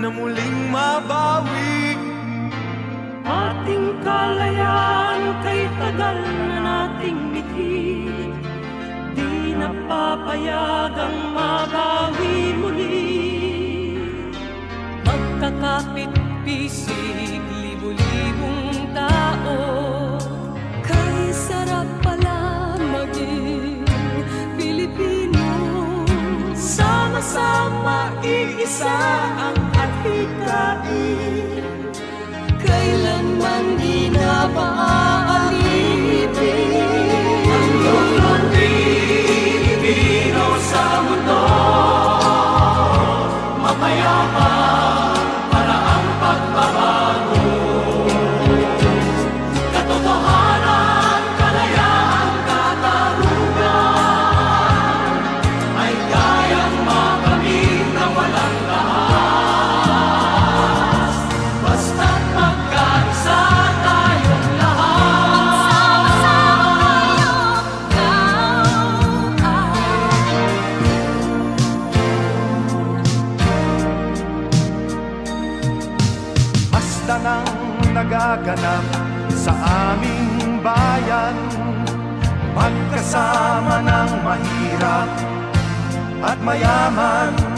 na muling mabawi. Ating kalayaan kay tagal na nating mithi Di na papayagang mabawi muli. Magkakapit-pisig, iisa ang athikain Kailanman di na paaalipin nagaganap sa aming bayan. Magkasama ng mahirap at mayaman